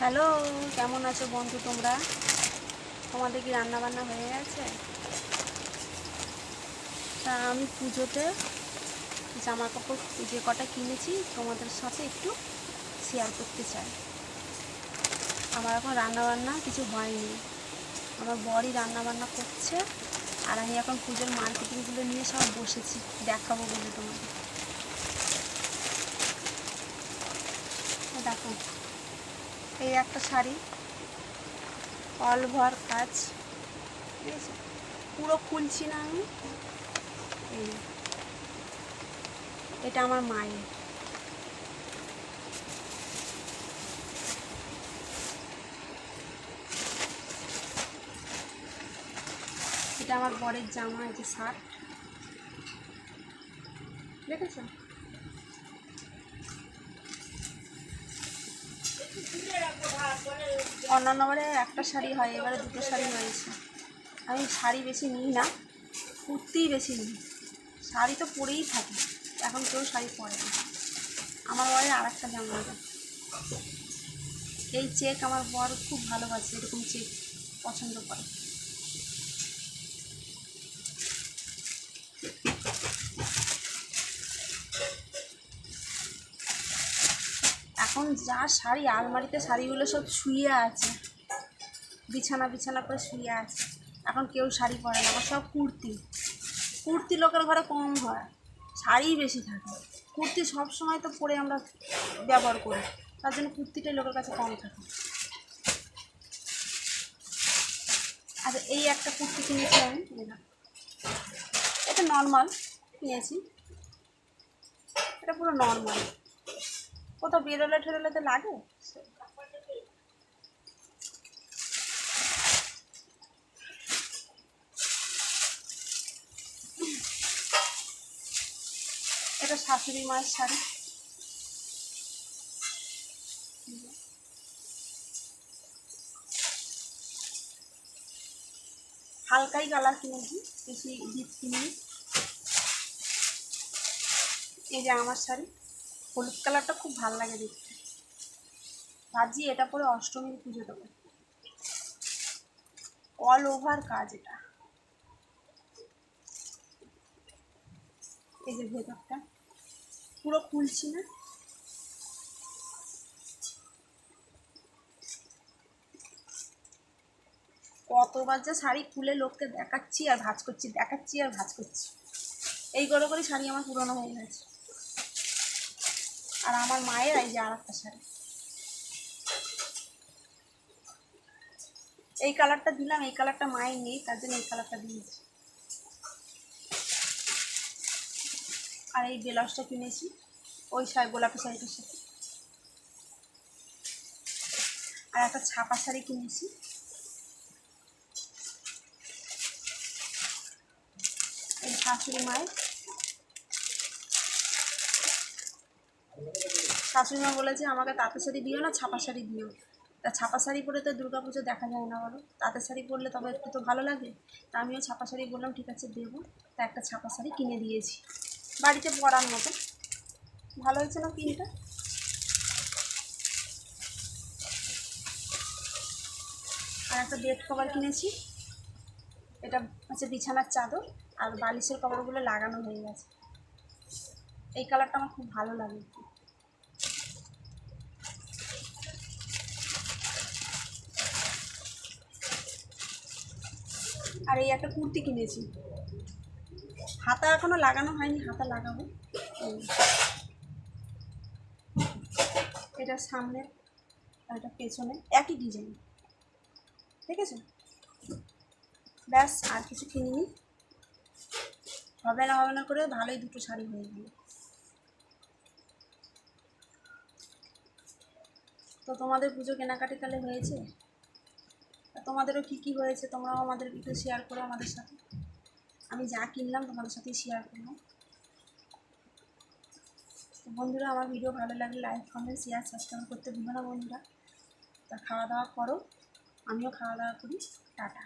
Hello, কেমন আছো বন্ধু তোমরা? তোমাদের কি রান্না বান্না হয়ে গেছে? তা আমি পুজোতে জামা কাপড় যে কটা কিনেছি, তোমাদের সাথে একটু শেয়ার করতে চাই। আমার এখন রান্না বান্না কিছু হয়নি। আমার বড়ই রান্না বান্না করছে, আর আমি এখন পুজোর মার্কেটিংগুলো নিয়ে সব বসেছি, দেখাবো বলে তোমাদের। দেখো এই একটা শাড়ি। অল ভর কাজ। ঠিক আছে? পুরো খুলছি না আমি। এই এটা আমার মায়ের। এটা আমার বরের জামা, এই যে শার্ট। দেখেছ? অন্যান্য বারে একটা শাড়ি হয়, এবারে দুটো শাড়ি হয়েছে। আমি শাড়ি বেশি নিই না কুর্তি বেশি নিই। শাড়ি তো পরেই থাকে, এখন কেউ শাড়ি পরে না। আমার বাড়ি আর একটা জামা এই চেক আমার বর খুব ভালোবাসে, এরকম চেক পছন্দ করে। এখন যা শাড়ি, আলমারিতে শাড়িগুলো সব শুয়ে আছে। বিছানা বিছানা করে শুয়ে আছে। এখন কেউ শাড়ি পরে না সব কুর্তি। কুর্তি লোকের ঘরে কম হয়, শাড়িই বেশি থাকে। কুর্তি সব সময় তো পরে আমরা ব্যবহার করি, তার জন্য কুর্তিটাই লোকের কাছে কম থাকে। আর এই একটা কুর্তি কিনেছি আমি এটা নর্মাল কিনেছি। এটা পুরো নর্মাল কোথাও বেরোলে ঠেরোলে তো লাগে। এটা শাশুড়ি মায়ের শাড়ি। হালকাই কালার কিনেছি, বেশি ডিপ কিনি এই যে আমার শাড়ি। হলুদ কালারটা খুব ভালো লাগে দেখতে। ভাবছি এটা পরে অষ্টমীর পুজো দেবো। অল ওভার কাজ এটা। এই যে ভেতরটা, পুরো খুলছি না। কতবার যে শাড়ি খুলে লোককে দেখাচ্ছি আর ভাজ করছি, দেখাচ্ছি আর ভাজ করছি। এই করে করে শাড়ি আমার পুরনো হয়ে গেছে। আর আমার মায়ের এই যে আর একটা শাড়ি। এই কালারটা দিলাম, এই কালারটা মায়ের নেই, তার জন্য এই কালারটা দিয়েছি। আর এই ব্লাউজটা কিনেছি, ওই শাড়ি, গোলাপি শাড়িটার সাথে। আর একটা ছাপা শাড়ি কিনেছি। এই শাশুড়ি মায়ের। শাশুড়ি মা বলেছে আমাকে তাঁতের শাড়ি দিও না, ছাপা শাড়ি দিও। তা ছাপা শাড়ি পরে তো দুর্গা পুজো দেখা যায় না বলো? তাঁতের শাড়ি পরলে তবে একটু তো ভালো লাগে। তা আমিও ছাপা শাড়ি বললাম, ঠিক আছে, দেবো। তা একটা ছাপা শাড়ি কিনে দিয়েছি। বাড়িতে পরার মতো। ভালো হয়েছে না পিনটা? আর একটা বেড কভার কিনেছি। এটা হচ্ছে বিছানার চাদর আর বালিশের কভারগুলো লাগানো হয়ে গেছে। এই কালারটা আমার খুব ভালো লাগে। আর এই একটা কুর্তি কিনেছি। হাতা এখনও লাগানো হয়নি, হাতা লাগাবো। এটা সামনে আর এটা পেছনে, একই ডিজাইন ঠিক আছে? ব্যাস, আর কিছু কিনিনি। হবে না হবে না করে ভালোই দুটো শাড়ি হয়ে গেল। তো তোমাদের পুজো কেনাকাটি তাহলে হয়েছে? তোমাদেরও কী কী হয়েছে, তোমরাও আমাদের একটু শেয়ার করো আমাদের সাথে। আমি যা কিনলাম তোমাদের সাথে শেয়ার করলাম। বন্ধুরা, আমার ভিডিও ভালো লাগলে লাইক কমেন্ট শেয়ার সাবস্ক্রাইব করতে ভুলো না বন্ধুরা। তা খাওয়া দাওয়া করো, আমিও খাওয়া দাওয়া করি। টাটা।